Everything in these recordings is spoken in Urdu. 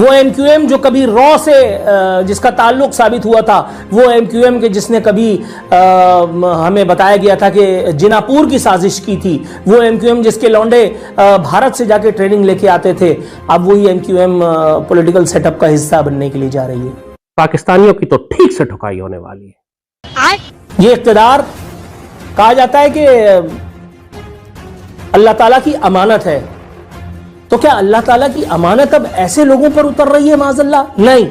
وہ ایم کیو ایم جو کبھی رو سے جس کا تعلق ثابت ہوا تھا وہ ایم کیو ایم کے جس نے کبھی ہمیں بتایا گیا تھا کہ جناپور کی سازش کی تھی وہ ایم کیو ایم جس کے لونڈے بھارت سے جا کے ٹریننگ لے کے آتے تھے اب وہی M Q M political setup کا حصہ بننے کے لیے جا رہی ہے۔ پاکستانیوں کی تو ٹھیک سے ٹھکائی ہونے والی ہے۔ یہ اقتدار کہا جاتا ہے کہ اللہ تعالیٰ کی امانت ہے۔ تو کیا اللہ تعالیٰ کی امانت اب ایسے لوگوں پر اتر رہی ہے؟ معاذ اللہ؟ نہیں.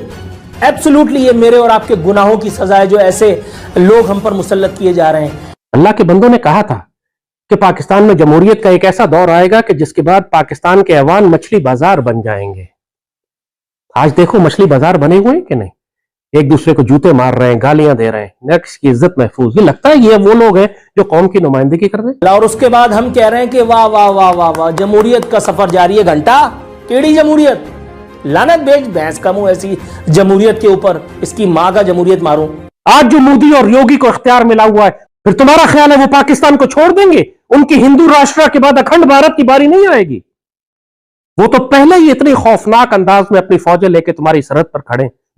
ایبسلوٹلی یہ میرے اور آپ کے گناہوں کی سزا ہے جو ایسے لوگ ہم پر مسلط کیے جا رہے ہیں۔ اللہ کے بندوں نے کہا تھا کہ پاکستان میں جمہوریت کا ایک ایسا دور آئے گا کہ جس کے بعد پاکستان کے ایوان مچھلی بازار بن جائیں گے۔ آج دیکھو مچھلی بازار بنے ہوئے ہیں کہ نہیں؟ ایک دوسرے کو جوتے مار رہے ہیں گالیاں دے رہے ہیں۔ نقش کی عزت محفوظ۔ یہ لگتا ہے یہ وہ لوگ ہیں جو قوم کی نمائندگی کر رہے ہیں۔ اور اس کے بعد ہم کہہ رہے ہیں کہ واہ واہ واہ واہ واہ جمہوریت کا سفر جاری ہے گھنٹا کیڑی جمہوریت؟ لانت بیچ بھینس کا منہ ایسی۔ جمہوریت کے اوپر اس کی ماں کا جمہوریت ماروں۔ آج جو مودی اور یوگی کو اختیار ملا ہوا ہے پھر تمہارا خیال ہے وہ پاکستان کو چھوڑ دیں گے؟ ان کی ہندو راشٹر کے بعد اکھنڈ بھارت کی باری نہیں آئے گی؟ وہ تو پہلے ہی اتنی خوفناک انداز میں اپنی فوجیں لے کے تمہاری سرحد پر کھڑے ہیں۔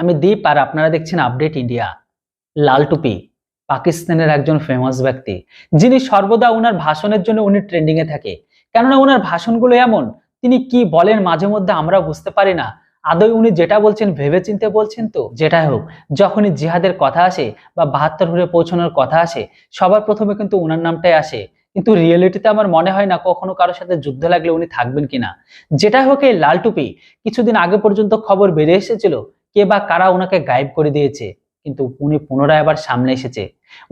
আমি দীপ আর আপনারা দেখছেন আপডেট ইন্ডিয়া লালটুপি পাকিস্তানের একজন ফেমাস ব্যক্তি, যিনি সর্বদা ওনার ভাষণের জন্য উনি ট্রেন্ডিং এ থাকে। কেননা ওনার ভাষণগুলো এমন, তিনি কি বলেন মাঝে মধ্যে আমরা বুঝতে পারি না। আদৌ উনি যেটা বলছেন ভেবেচিন্তে বলছেন তো? যেটাই হোক, যখনই জিহাদের কথা আসে বা বাহাত্তর ঘুরে পৌঁছানোর কথা আসে, সবার প্রথমে কিন্তু ওনার নামটাই আসে। কিন্তু রিয়েলিটিতে আমার মনে হয় না কখনো কারোর সাথে যুদ্ধ লাগলে উনি থাকবেন কিনা। যেটাই হোক এই লাল টুপি, কিছুদিন আগে পর্যন্ত খবর বেড়ে এসেছিল কে বা কারা ওনাকে গায়েব করে দিয়েছে, কিন্তু উনি পুনরায় আবার সামনে এসেছে।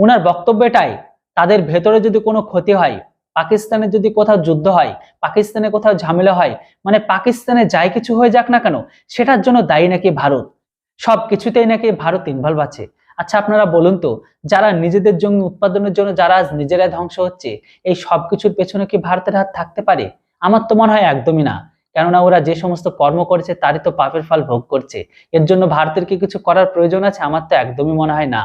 উনার বক্তব্য এটাই তাদের ভেতরে যদি কোনো ক্ষতি হয়, পাকিস্তানে যদি কোথাও যুদ্ধ হয়, পাকিস্তানে কোথাও ঝামেলা হয় মানে পাকিস্তানে যাই কিছু হয়ে যাক না কেন, সেটার জন্য দায়ী নাকি ভারত? সব কিছুতেই নাকি ভারত ইনভলভ আছে। আচ্ছা আপনারা বলুন তো, যারা নিজেদের জমি উৎপাদনের জন্য যারা আজ নিজেরাই ধ্বংস হচ্ছে, এই সব কিছুর পেছনে কি ভারতের হাত থাকতে পারে? আমার তো মনে হয় একদমই না। কেননা ওরা যে সমস্ত কর্ম করেছে, তারই তো পাপের ফল ভোগ করছে। এর জন্য ভারতের কি কিছু করার প্রয়োজন আছে? আমার তো একদমই মনে হয় না।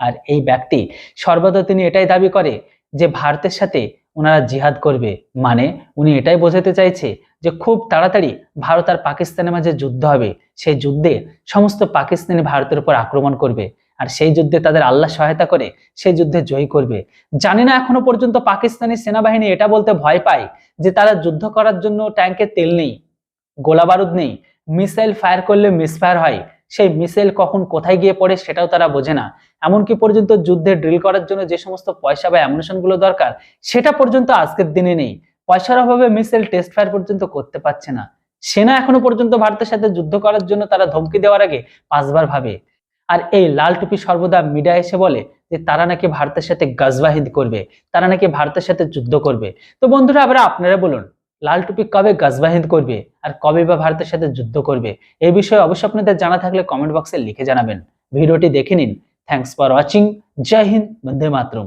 আর এই ব্যক্তি সর্বদা তিনি এটাই দাবি করে যে ভারতের সাথে ওনারা জিহাদ করবে। মানে উনি এটাই বোঝাতে চাইছে যে খুব তাড়াতাড়ি ভারত আর পাকিস্তানের মাঝে যুদ্ধ হবে। সেই যুদ্ধে সমস্ত পাকিস্তানি ভারতের উপর আক্রমণ করবে। আর সেই যুদ্ধে তাদের আল্লাহ সহায়তা করে, সেই যুদ্ধে জয়ী করবে। জানি না এখনও পর্যন্ত পাকিস্তানি সেনাবাহিনী এটা বলতে ভয় পায় যে তারা যুদ্ধ করার জন্য ট্যাঙ্কে তেল নেই, গোলা বারুদ নেই, মিসাইল ফায়ার করলে মিসফায়ার হয়, সেই মিসাইল কখন কোথায় গিয়ে পড়ে সেটাও তারা বোঝে না। এমনকি পর্যন্ত যুদ্ধে ড্রিল করার জন্য যে সমস্ত পয়সা বা গুলো দরকার, সেটা পর্যন্ত আজকের দিনে নেই। পয়সার অভাবে মিসাইল টেস্ট ফায়ার পর্যন্ত করতে পারছে না। সেনা এখনও পর্যন্ত ভারতের সাথে যুদ্ধ করার জন্য তারা ধমকি দেওয়ার আগে পাঁচবার ভাবে। আর এই লাল টুপি সর্বদা মিডিয়া এসে বলে যে তারা নাকি ভারতের সাথে গাজবাহিদ করবে, তারা নাকি ভারতের সাথে যুদ্ধ করবে। তো বন্ধুরা, আবার আপনারা বলুন, লাল টুপি কবে গাজবাহিদ করবে আর কবে বা ভারতের সাথে যুদ্ধ করবে? এই বিষয়ে অবশ্যই আপনাদের জানা থাকলে কমেন্ট বক্সে লিখে জানাবেন। ভিডিওটি দেখে নিন। থ্যাংকস ফর ওয়াচিং জয় হিন্দ, বন্দে মাতরম।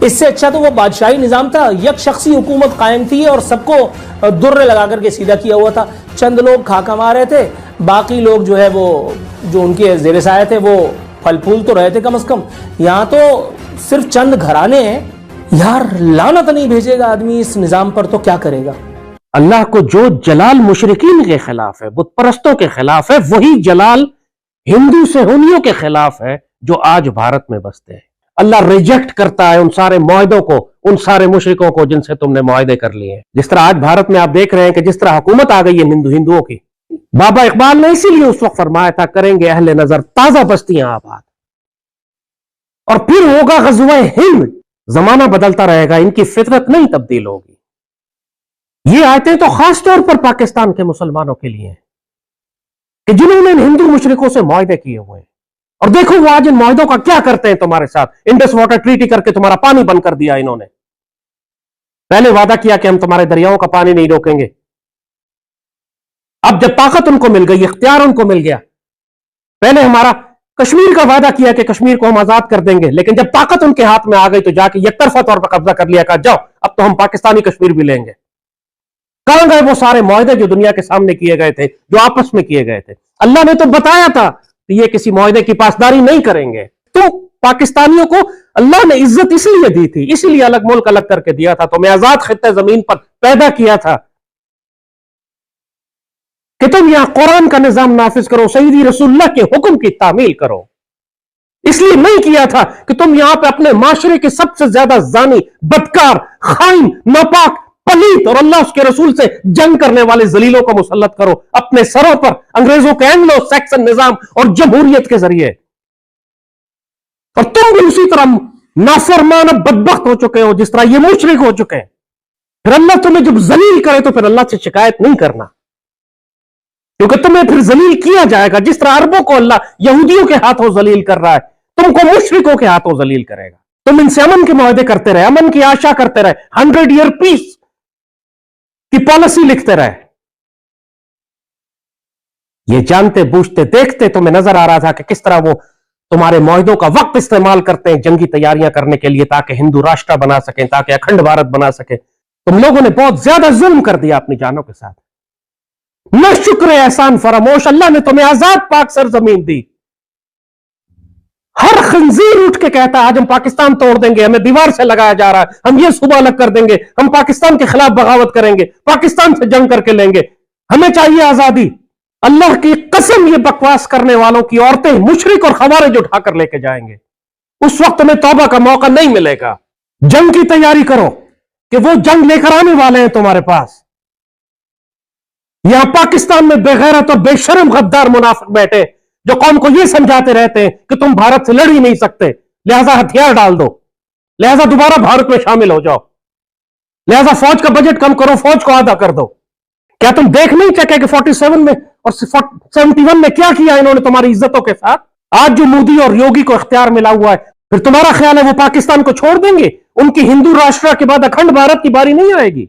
اس سے اچھا تو وہ بادشاہی نظام تھا۔ یک شخصی حکومت قائم تھی اور سب کو درے لگا کر کے سیدھا کیا ہوا تھا۔ چند لوگ کھا کما رہے تھے۔ باقی لوگ جو ہے وہ، جو ان کے زیر سائے تھے، وہ پھل پھول تو رہے تھے کم از کم۔ یہاں تو صرف چند گھرانے ہیں۔ یار لانت نہیں بھیجے گا آدمی اس نظام پر تو کیا کرے گا؟ اللہ کو جو جلال مشرقین کے خلاف ہے، بت پرستوں کے خلاف ہے، وہی جلال ہندو سہونیوں کے خلاف ہے جو آج بھارت میں بستے ہیں۔ اللہ ریجیکٹ کرتا ہے ان سارے معاہدوں کو، ان سارے مشرقوں کو جن سے تم نے معاہدے کر لیے ہیں۔ جس طرح آج بھارت میں آپ دیکھ رہے ہیں کہ جس طرح حکومت آ گئی ہے ہندو ہندوؤں کی۔ بابا اقبال نے اسی لیے اس وقت فرمایا تھا، کریں گے اہل نظر، تازہ بستیاں آباد اور پھر ہوگا غزوہ ہند۔ زمانہ بدلتا رہے گا، ان کی فطرت نہیں تبدیل ہوگی۔ یہ آیتیں تو خاص طور پر پاکستان کے مسلمانوں کے لیے ہیں کہ جنہوں نے ہندو مشرقوں سے معاہدے کیے ہوئے ہیں۔ اور دیکھو وہ آج ان معاہدوں کا کیا کرتے ہیں تمہارے ساتھ۔ انڈس واٹر ٹریٹی کر کے تمہارا پانی بند کر دیا انہوں نے۔ پہلے وعدہ کیا کہ ہم تمہارے دریاؤں کا پانی نہیں روکیں گے۔ اب جب طاقت ان کو مل گئی، اختیار ان کو مل گیا۔ پہلے ہمارا کشمیر کا وعدہ کیا کہ کشمیر کو ہم آزاد کر دیں گے، لیکن جب طاقت ان کے ہاتھ میں آ گئی تو جا کے یک طرفہ طور پر قبضہ کر لیا، کہا جاؤ، اب تو ہم پاکستانی کشمیر بھی لیں گے۔ کہاں گئے وہ سارے معاہدے جو دنیا کے سامنے کیے گئے تھے، جو آپس میں کیے گئے تھے؟ اللہ نے تو بتایا تھا یہ کسی معاہدے کی پاسداری نہیں کریں گے۔ تو پاکستانیوں کو اللہ نے عزت اس لیے دی تھی، اس لیے الگ ملک الگ کر کے دیا تھا۔ تو میں آزاد خطہ زمین پر پیدا کیا تھا۔ کہ تم یہاں قرآن کا نظام نافذ کرو، سیدی رسول اللہ کے حکم کی تعمیل کرو۔ اس لیے نہیں کیا تھا کہ تم یہاں پہ اپنے معاشرے کے سب سے زیادہ زانی، بدکار، خائن، ناپاک پلیت اور اللہ اس کے رسول سے جنگ کرنے والے زلیلوں کو مسلط کرو۔ اپنے سروں پر انگریزوں کے اینگلو سیکسن نظام اور جمہوریت کے ذریعے۔ اور تم بھی اسی طرح نافرمان اب بدبخت ہو چکے ہو، جس طرح یہ مشرق ہو چکے ہیں۔ پھر اللہ تمہیں جب زلیل کرے تو پھر اللہ سے شکایت نہیں کرنا۔ کیونکہ تمہیں پھر زلیل کیا جائے گا، جس طرح عربوں کو اللہ یہودیوں کے ہاتھوں ذلیل کر رہا ہے، تم کو مشرقوں کے ہاتھوں ذلیل کرے گا۔ تم ان سے امن کے معاہدے کرتے رہے، امن کی آشا کرتے رہے۔ Hundred year peace. کی پالیسی لکھتے رہے۔ یہ جانتے بوجھتے دیکھتے تمہیں نظر آ رہا تھا کہ کس طرح وہ تمہارے معاہدوں کا وقت استعمال کرتے ہیں جنگی تیاریاں کرنے کے لیے تاکہ ہندو راشٹر بنا سکیں، تاکہ اکھنڈ بھارت بنا سکیں۔ تم لوگوں نے بہت زیادہ ظلم کر دیا اپنی جانوں کے ساتھ۔ نہ شکر احسان فراموش، اللہ نے تمہیں آزاد پاک سرزمین دی۔ ہر خنزیر اٹھ کے کہتا ہے، آج ہم پاکستان توڑ دیں گے، ہمیں دیوار سے لگایا جا رہا ہے، ہم یہ صبح الگ کر دیں گے، ہم پاکستان کے خلاف بغاوت کریں گے، پاکستان سے جنگ کر کے لیں گے۔ ہمیں چاہیے آزادی۔ اللہ کی قسم یہ بکواس کرنے والوں کی عورتیں مشرق اور خوارج اٹھا کر لے کے جائیں گے۔ اس وقت ہمیں توبہ کا موقع نہیں ملے گا۔ جنگ کی تیاری کرو کہ وہ جنگ لے کر آنے والے ہیں تمہارے پاس۔ یہاں پاکستان میں بے غیرت اور بے شرم غدار منافق بیٹھے۔ جو قوم کو یہ سمجھاتے رہتے ہیں کہ تم بھارت سے لڑ ہی نہیں سکتے۔ لہذا ہتھیار ڈال دو۔ لہذا دوبارہ بھارت میں شامل ہو جاؤ۔ لہذا فوج کا بجٹ کم کرو، فوج کو آدھا کر دو۔ کیا تم دیکھ نہیں چکے کہ فورٹی سیون میں اور سیونٹی ون میں کیا کیا انہوں نے تمہاری عزتوں کے ساتھ؟ آج جو مودی اور یوگی کو اختیار ملا ہوا ہے، پھر تمہارا خیال ہے وہ پاکستان کو چھوڑ دیں گے؟ ان کی ہندو راشٹر کے بعد اکھنڈ بھارت کی باری نہیں آئے گی؟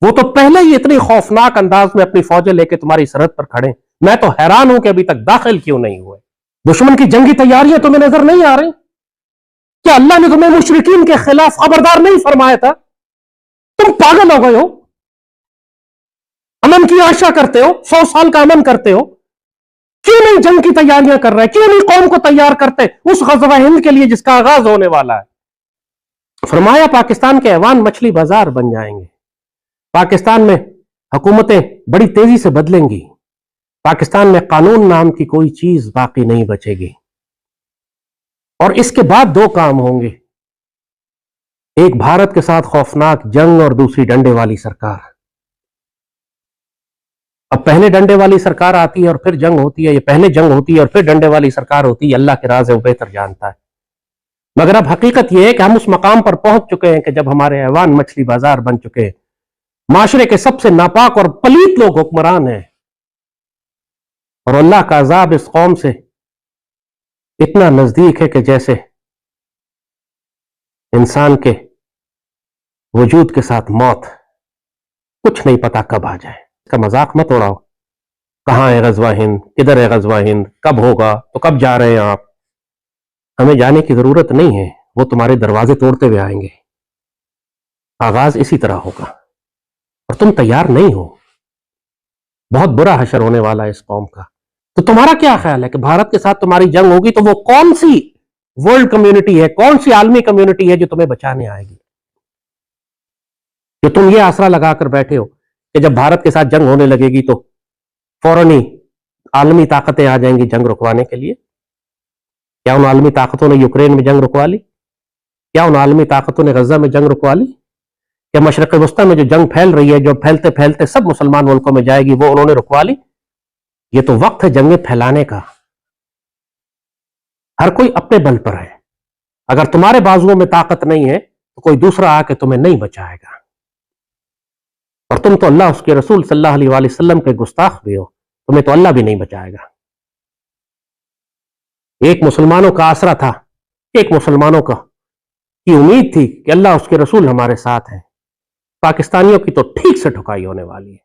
وہ تو پہلے ہی اتنی خوفناک انداز میں اپنی فوجیں لے کے تمہاری سرحد پر کھڑے ہیں۔ میں تو حیران ہوں کہ ابھی تک داخل کیوں نہیں ہوئے۔ دشمن کی جنگی تیاریاں تمہیں نظر نہیں آ رہی۔ کیا اللہ نے تمہیں مشرقین کے خلاف خبردار نہیں فرمایا تھا؟ تم پاگل ہو گئے ہو۔ امن کی آشا کرتے ہو، سو سال کا امن کرتے ہو۔ کیوں نہیں جنگ کی تیاریاں کر رہے؟ کیوں نہیں قوم کو تیار کرتے اس غزوہ ہند کے لیے جس کا آغاز ہونے والا ہے؟ فرمایا پاکستان کے ایوان مچھلی بازار بن جائیں گے۔ پاکستان میں حکومتیں بڑی تیزی سے بدلیں گی۔ پاکستان میں قانون نام کی کوئی چیز باقی نہیں بچے گی۔ اور اس کے بعد دو کام ہوں گے۔ ایک بھارت کے ساتھ خوفناک جنگ اور دوسری ڈنڈے والی سرکار۔ اب پہلے ڈنڈے والی سرکار آتی ہے اور پھر جنگ ہوتی ہے، یہ پہلے جنگ ہوتی ہے اور پھر ڈنڈے والی سرکار ہوتی ہے، اللہ کے راز ہے وہ بہتر جانتا ہے۔ مگر اب حقیقت یہ ہے کہ ہم اس مقام پر پہنچ چکے ہیں کہ جب ہمارے ایوان مچھلی بازار بن چکے ہیں۔ معاشرے کے سب سے ناپاک اور پلیت لوگ حکمران ہیں۔ اور اللہ کا عذاب اس قوم سے اتنا نزدیک ہے کہ جیسے انسان کے وجود کے ساتھ موت کچھ نہیں پتا کب آ جائے۔ اس کا مذاق مت اڑاؤ۔ کہاں ہے غزوہ ہند؟ کدھر ہے غزوہ ہند؟ کب ہوگا؟ تو کب جا رہے ہیں آپ؟ ہمیں جانے کی ضرورت نہیں ہے۔ وہ تمہارے دروازے توڑتے ہوئے آئیں گے۔ آغاز اسی طرح ہوگا۔ اور تم تیار نہیں ہو۔ بہت برا حشر ہونے والا ہے اس قوم کا۔ تو تمہارا کیا خیال ہے کہ بھارت کے ساتھ تمہاری جنگ ہوگی؟ تو وہ کون سی ورلڈ کمیونٹی ہے؟ کون سی عالمی کمیونٹی ہے جو تمہیں بچانے آئے گی؟ جو تم یہ آسرا لگا کر بیٹھے ہو کہ جب بھارت کے ساتھ جنگ ہونے لگے گی تو فوراً ہی عالمی طاقتیں آ جائیں گی جنگ رکوانے کے لیے۔ کیا ان عالمی طاقتوں نے یوکرین میں جنگ رکوا لی؟ کیا ان عالمی طاقتوں نے غزہ میں جنگ رکوا لی؟ کیا مشرق وسطی میں جو جنگ پھیل رہی ہے، جو پھیلتے پھیلتے سب مسلمان ملکوں میں جائے گی، وہ انہوں نے رکوا لی؟ یہ تو وقت ہے جنگیں پھیلانے کا۔ ہر کوئی اپنے بل پر ہے۔ اگر تمہارے بازوؤں میں طاقت نہیں ہے، تو کوئی دوسرا آ کے تمہیں نہیں بچائے گا۔ اور تم تو اللہ، اس کے رسول صلی اللہ علیہ وآلہ وسلم کے گستاخ بھی ہو۔ تمہیں تو اللہ بھی نہیں بچائے گا۔ ایک مسلمانوں کا آسرا تھا۔ ایک مسلمانوں کا۔ کی امید تھی کہ اللہ، اس کے رسول ہمارے ساتھ ہیں۔ پاکستانیوں کی تو ٹھیک سے ٹھکائی ہونے والی ہے۔